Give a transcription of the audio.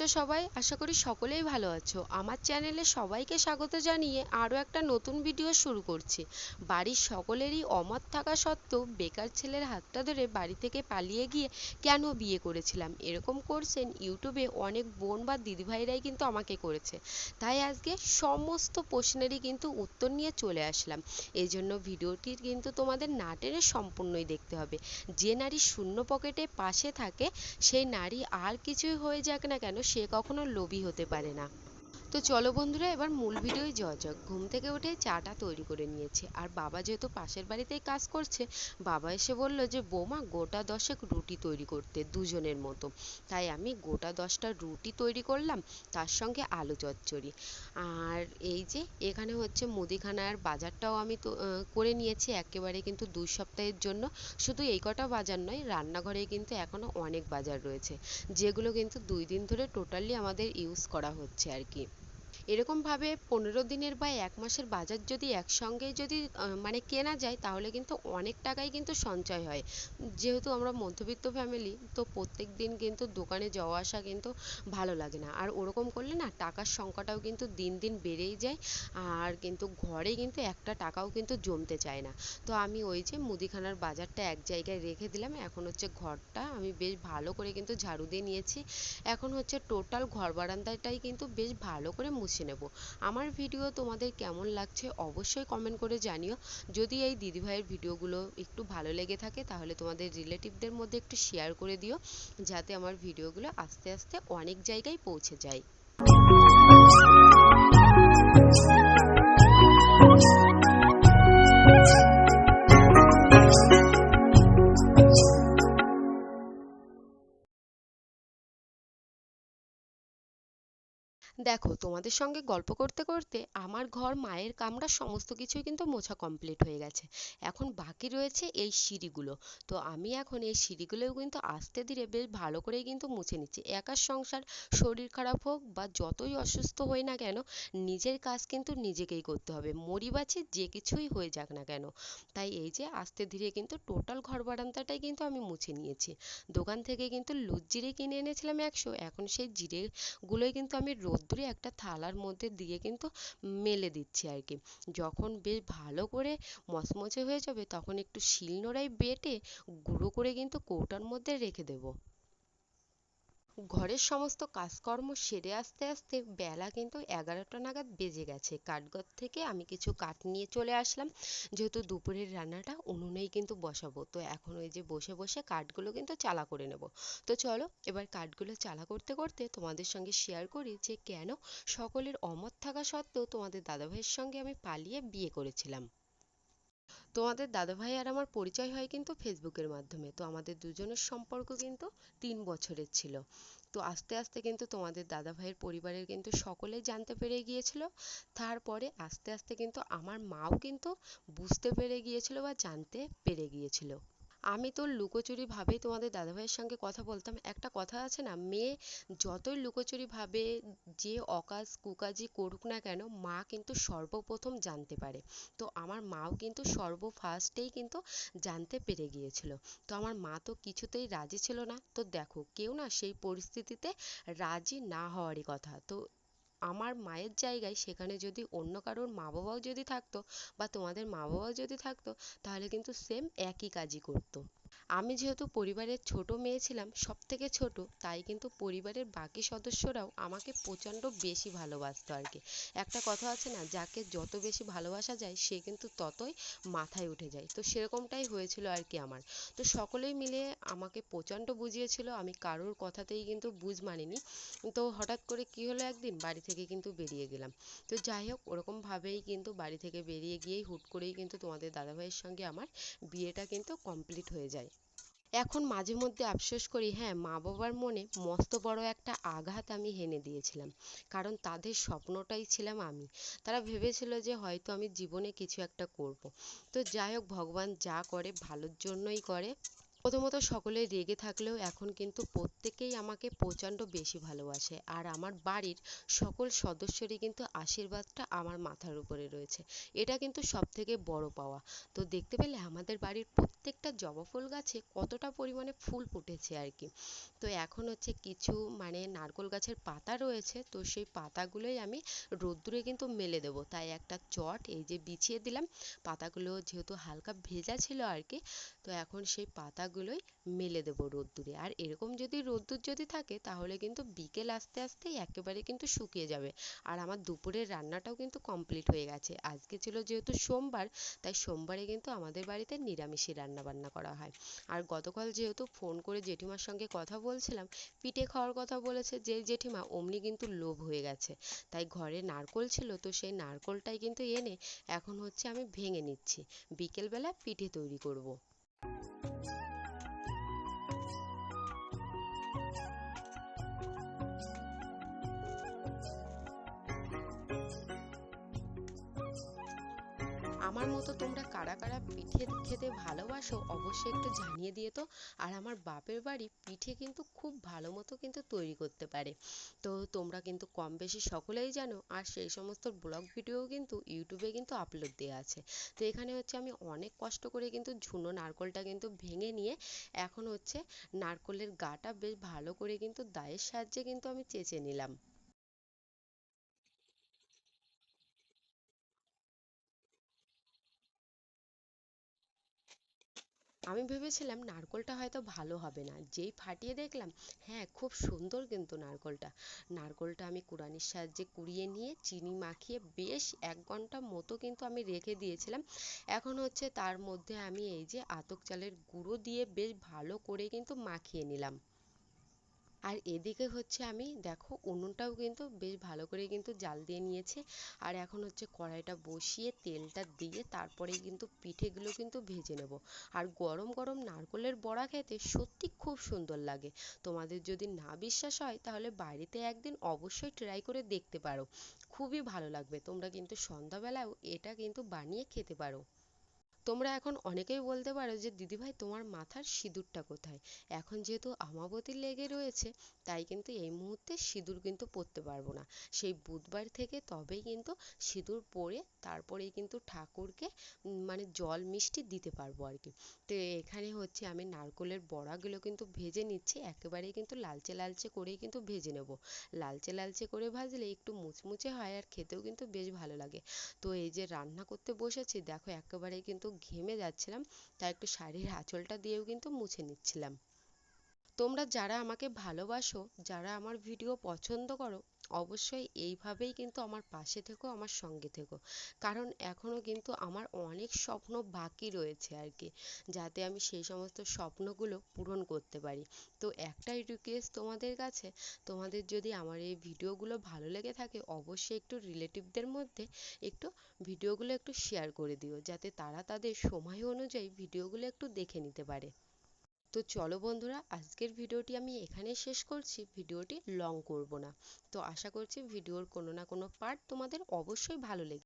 আশা করি সকলেই ভালো আছো। আমার চ্যানেলে সবাইকে স্বাগত জানিয়ে আরও একটা নতুন ভিডিও শুরু করছি। বাড়ির সকলেরই অমত থাকা সত্ত্বেও বেকার ছেলের হাতটা ধরে বাড়ি থেকে পালিয়ে গিয়ে কেন বিয়ে করেছিলাম? এরকম করছেন ইউটিউবে অনেক বোন বা দিদিভাইরাই কিন্তু আমাকে করেছে। তাই আজকে সমস্ত প্রশ্নেরই কিন্তু উত্তর নিয়ে চলে আসলাম। এই জন্য ভিডিওটি কিন্তু তোমাদের না টেনে সম্পূর্ণই দেখতে হবে। যে নারী শূন্য পকেটে পাশে থাকে, সেই নারী আর কিছুই হয়ে যাক না কেন সে কখনো লোভী হতে পারে না। তো চলো বন্ধুরা, এবার মূল ভিডিওয় যাওয়া যাক। ঘুম থেকে উঠে চাটা তৈরি করে নিয়েছে। আর বাবা যেহেতু পাশের বাড়িতেই কাজ করছে, বাবা এসে বলল যে, বৌমা, গোটা দশেক রুটি তৈরি করতে, দুজনের মতো। তাই আমি গোটা দশটা রুটি তৈরি করলাম, তার সঙ্গে আলু চচ্চড়ি। আর এই যে, এখানে হচ্ছে মুদিখানার বাজারটাও আমি তো করে নিয়েছি একেবারে কিন্তু দুই সপ্তাহের জন্য। শুধু এই কটা বাজার নয়, রান্নাঘরে কিন্তু এখনও অনেক বাজার রয়েছে, যেগুলো কিন্তু দুই দিন ধরে টোটালি আমাদের ইউজ করা হচ্ছে আর কি। এরকমভাবে পনেরো দিনের বা এক মাসের বাজার যদি একসঙ্গে যদি মানে কেনা যায়, তাহলে কিন্তু অনেক টাকাই কিন্তু সঞ্চয় হয়। যেহেতু আমরা মধ্যবিত্ত ফ্যামিলি তো প্রত্যেক দিন কিন্তু দোকানে যাওয়া আসা কিন্তু ভালো লাগে না। আর ওরকম করলে না, টাকার সংখ্যাটাও কিন্তু দিন দিন বেড়েই যায়, আর কিন্তু ঘরে কিন্তু একটা টাকাও কিন্তু জমতে চায় না। তো আমি ওই যে মুদিখানার বাজারটা এক জায়গায় রেখে দিলাম। এখন হচ্ছে ঘরটা আমি বেশ ভালো করে কিন্তু ঝাড়ু দিয়ে নিয়েছি। এখন হচ্ছে টোটাল ঘর বারান্দাটাই কিন্তু বেশ ভালো করে মুছে মুছে নেব। আমার ভিডিও তোমাদের কেমন লাগছে অবশ্যই কমেন্ট করে জানিও। যদি এই দিদিভাইয়ের ভিডিওগুলো একটু ভালো লেগে থাকে, তাহলে তোমাদের রিলেটিভদের মধ্যে একটু শেয়ার করে দিও, যাতে আমার ভিডিওগুলো আস্তে আস্তে অনেক জায়গায় পৌঁছে যায়। দেখো, তোমাদের সঙ্গে গল্প করতে করতে আমার ঘর, মায়ের কামরা সমস্ত কিছুই কিন্তু মোছা কমপ্লিট হয়ে গেছে। এখন বাকি রয়েছে এই সিঁড়িগুলো। তো আমি এখন এই সিঁড়িগুলোও কিন্তু আস্তে ধীরে বেশ ভালো করেই কিন্তু মুছে নিচ্ছি। একার সংসার, শরীর খারাপ হোক বা যতই অসুস্থ হই না কেন, নিজের কাজ কিন্তু নিজেকেই করতে হবে। মরি বাঁচি যে কিছুই হয়ে যাক না কেন। তাই এই যে আস্তে ধীরে কিন্তু টোটাল ঘর বারান্দাটাই কিন্তু আমি মুছে নিয়েছি। দোকান থেকে কিন্তু লুজ জিরে কিনে এনেছিলাম একশো। এখন সেই জিরেগুলোই কিন্তু আমি রোদ রোদ্দুরে একটা থালার মধ্যে দিয়ে কিন্তু মেলে দিচ্ছি আর কি। যখন বেশ ভালো করে মচমচে হয়ে যাবে তখন একটু শিল নোড়ায় বেটে গুঁড়ো করে কিন্তু কৌটার মধ্যে রেখে দেবো। ঘরের সমস্ত কাজকর্ম সেরে আসতে আসতে বেলা কিন্তু এগারোটা নাগাদ বেজে গেছে। কাঠঘর থেকে আমি কিছু কাঠ নিয়ে চলে আসলাম। যেহেতু দুপুরের রান্নাটা উনুনেই কিন্তু বসাবো, তো এখন ওই যে বসে বসে কাঠগুলো কিন্তু চালা করে নেব। তো চলো, এবার কাঠগুলো চালা করতে করতে তোমাদের সঙ্গে শেয়ার করি যে কেন সকলের অমত থাকা সত্ত্বেও তোমাদের দাদাভাইয়ের সঙ্গে আমি পালিয়ে বিয়ে করেছিলাম। তোমাদের দাদাভাই আর আমার পরিচয় হয় কিন্তু ফেসবুকের মাধ্যমে। তো আমাদের দুজনের সম্পর্ক কিন্তু তিন বছরের ছিল। তো আস্তে আস্তে কিন্তু তোমাদের দাদাভাইয়ের পরিবারের কিন্তু সকলেই জানতে পেরে গিয়েছিল। তারপরে আস্তে আস্তে কিন্তু আমার মাও কিন্তু বুঝতে পেরে গিয়েছিল বা জানতে পেরে গিয়েছিল। আমি তো লুকোচুরি ভাবেই তোমাদের দাদাভাইয়ের সঙ্গে কথা বলতাম। একটা কথা আছে না, মেয়ে যতই লুকোচুরি ভাবে যে অকাজ কুকাজি করুক না কেন, মা কিন্তু সর্বপ্রথম জানতে পারে। তো আমার মাও কিন্তু সর্ব ফার্স্টেই কিন্তু জানতে পেরে গিয়েছিল। তো আমার মা তো কিছুতেই রাজি ছিল না। তো দেখো, কেউ না সেই পরিস্থিতিতে রাজি না হওয়ারই কথা। তো আমার মায়ের জায়গায় সেখানে যদি অন্য কারোর মা বাবাও যদি থাকতো বা তোমাদের মা বাবাও যদি থাকতো, তাহলে কিন্তু সেম একই কাজই করতো। আমি যেহেতু পরিবারের ছোট মেয়ে ছিলাম সব থেকে ছোট, তাই কিন্তু পরিবারের বাকি সদস্যরাও আমাকে প্রচণ্ড বেশি ভালোবাসতো আর কি। একটা কথা আছে না, যাকে যত বেশি ভালোবাসা যায়, সে কিন্তু ততই মাথায় উঠে যায়। তো সেরকমটাই হয়েছিল আর কি আমার। তো সকলেই মিলে আমাকে প্রচণ্ড বুঝিয়েছিল, আমি কারোর কথাতেই কিন্তু বুঝ মানিনি। তো হঠাৎ করে কী হলো একদিন, বাড়ি থেকে কিন্তু বেরিয়ে গেলাম। তো যাই হোক, ওরকমভাবেই কিন্তু বাড়ি থেকে বেরিয়ে গিয়েই হুট করেই কিন্তু তোমাদের দাদাভাইয়ের সঙ্গে আমার বিয়েটা কিন্তু কমপ্লিট হয়ে যায়। এখন মাঝে মধ্যে আফসোস করি হ্যাঁ মা বাবার মনে মস্ত বড় একটা আঘাত আমি হেনে দিয়েছিলাম। কারণ তাদের স্বপ্নটাই ছিলাম আমি। তারা ভেবেছিল যে হয়তো আমি জীবনে কিছু একটা করব। তো যাই হোক, ভগবান যা করে ভালোর জন্যই করে। প্রথমত সকলে রেগে থাকলেও এখন কিন্তু প্রত্যেকেই আমাকে প্রচণ্ড বেশি ভালোবাসে। আর আমার বাড়ির সকল সদস্যরই কিন্তু আশীর্বাদটা আমার মাথার উপরে রয়েছে। এটা কিন্তু সব থেকে বড় পাওয়া। তো দেখতে পেলে আমাদের বাড়ির প্রত্যেকটা জবা ফুল গাছে কতটা পরিমাণে ফুল ফুটেছে আর কি। তো এখন হচ্ছে কিছু মানে নারকোল গাছের পাতা রয়েছে, তো সেই পাতাগুলোই আমি রোদ্দুরে কিন্তু মেলে দেবো। তাই একটা চট এই যে বিছিয়ে দিলাম, পাতাগুলো যেহেতু হালকা ভেজা ছিল আর কি, তো এখন সেই পাতাগুলোই মেলে দেবো রোদ্দুরে। আর এরকম যদি রোদ্দুর যদি থাকে, তাহলে কিন্তু বিকেল আসতে আসতেই একেবারে কিন্তু শুকিয়ে যাবে। আর আমার দুপুরের রান্নাটাও কিন্তু কমপ্লিট হয়ে গেছে। আজকে ছিল যেহেতু সোমবার, তাই সোমবারে কিন্তু আমাদের বাড়িতে নিরামিষই রান্না বান্না করা হয়। আর গতকাল যেহেতু ফোন করে জেঠিমার সঙ্গে কথা বলছিলাম, পিঠে খাওয়ার কথা বলেছে যে জেঠিমা, অমনি কিন্তু লোভ হয়ে গেছে। তাই ঘরে নারকোল ছিল, তো সেই নারকোলটাই কিন্তু এনে এখন হচ্ছে আমি ভেঙে নিচ্ছি। বিকেলবেলা পিঠে তৈরি করব। আমার মতো তোমরা কারা কারা পিঠে খেতে ভালোবাসো অবশ্যই একটু জানিয়ে দিও তো। আর আমার বাপের বাড়ি পিঠে কিন্তু খুব ভালো মতো কিন্তু তৈরি করতে পারে। তো তোমরা কিন্তু কম বেশি সকলেই জানো। আর সেই সমস্ত ব্লগ ভিডিও কিন্তু ইউটিউবে কিন্তু আপলোড দেওয়া আছে। তো এখানে হচ্ছে আমি অনেক কষ্ট করে কিন্তু ঝুনো নারকোলটা কিন্তু ভেঙে নিয়ে এখন হচ্ছে নারকোলের গাটা বেশ ভালো করে কিন্তু দায়ের সাহায্যে কিন্তু আমি চেঁচে নিলাম। আমি ভেবেছিলাম নারকোলটা হয়তো ভালো হবে না। যেই ফাটিয়ে দেখলাম হ্যাঁ খুব সুন্দর কিন্তু নারকোলটা। নারকোলটা আমি কুড়ানির সাহায্যে কুড়িয়ে নিয়ে চিনি মাখিয়ে বেশ এক ঘণ্টা মতো কিন্তু আমি রেখে দিয়েছিলাম। এখন হচ্ছে তার মধ্যে আমি এই যে আতপ চালের গুঁড়ো দিয়ে বেশ ভালো করে কিন্তু মাখিয়ে নিলাম। আর এদিকে হচ্ছে আমি, দেখো উনুনটাও কিন্তু বেশ ভালো করে কিন্তু জাল দিয়ে নিয়েছে। আর এখন হচ্ছে কড়াইটা বসিয়ে তেলটা দিয়ে তারপরেই কিন্তু পিঠেগুলো কিন্তু ভেজে নেব। আর গরম গরম নারকোলের বড়া খেতে সত্যি খুব সুন্দর লাগে। তোমাদের যদি না বিশ্বাস হয় তাহলে বাড়িতে একদিন অবশ্যই ট্রাই করে দেখতে পারো। খুবই ভালো লাগবে, তোমরা কিন্তু সন্ধ্যাবেলাও এটা কিন্তু বানিয়ে খেতে পারো। তোমরা এখন অনেকেই বলতে পারো যে, দিদিভাই, তোমার মাথার সিঁদুরটা কোথায়? এখন যেহেতু আমাবতী লেগে রয়েছে, তাই কিন্তু এই মুহূর্তে সিঁদুর কিন্তু পরতে পারব না। সেই বুধবার থেকে তবেই কিন্তু সিঁদুর পরে তারপরেই কিন্তু ঠাকুরকে মানে জল মিষ্টি দিতে পারব আর কি। তো এখানে হচ্ছে আমি নারকোলের বড়াগুলো কিন্তু ভেজে নিচ্ছি, একেবারেই কিন্তু লালচে লালচে করেই কিন্তু ভেজে নেব। লালচে লালচে করে ভাজলে একটু মুচমুচে হয় আর খেতেও কিন্তু বেশ ভালো লাগে। তো এই যে রান্না করতে বসেছি, দেখো একেবারেই কিন্তু ঘেমে যাচ্ছিলাম, তাই একটু শাড়ির আঁচলটা দিয়েও কিন্তু মুছে নিচ্ছিলাম। তোমরা যারা আমাকে ভালোবাসো, যারা আমার ভিডিও পছন্দ করো অবশ্যই এইভাবেই কিন্তু আমার পাশে থেকো, আমার সঙ্গে থেকো। কারণ এখনও কিন্তু আমার অনেক স্বপ্ন বাকি রয়েছে আর কি, যাতে আমি সেই সমস্ত স্বপ্নগুলো পূরণ করতে পারি। তো একটাই রিকোয়েস্ট তোমাদের কাছে, তোমাদের যদি আমার এই ভিডিওগুলো ভালো লেগে থাকে, অবশ্যই একটু রিলেটিভদের মধ্যে একটু ভিডিওগুলো একটু শেয়ার করে দিও, যাতে তারা তাদের সময় অনুযায়ী ভিডিওগুলো একটু দেখে নিতে পারে। তো চলো বন্ধুরা, আজকের ভিডিওটি আমি এখানেই শেষ করছি। ভিডিওটি লং করব না। তো আশা করছি ভিডিওর কোনো না কোনো পার্ট তোমাদের অবশ্যই ভালো লেগে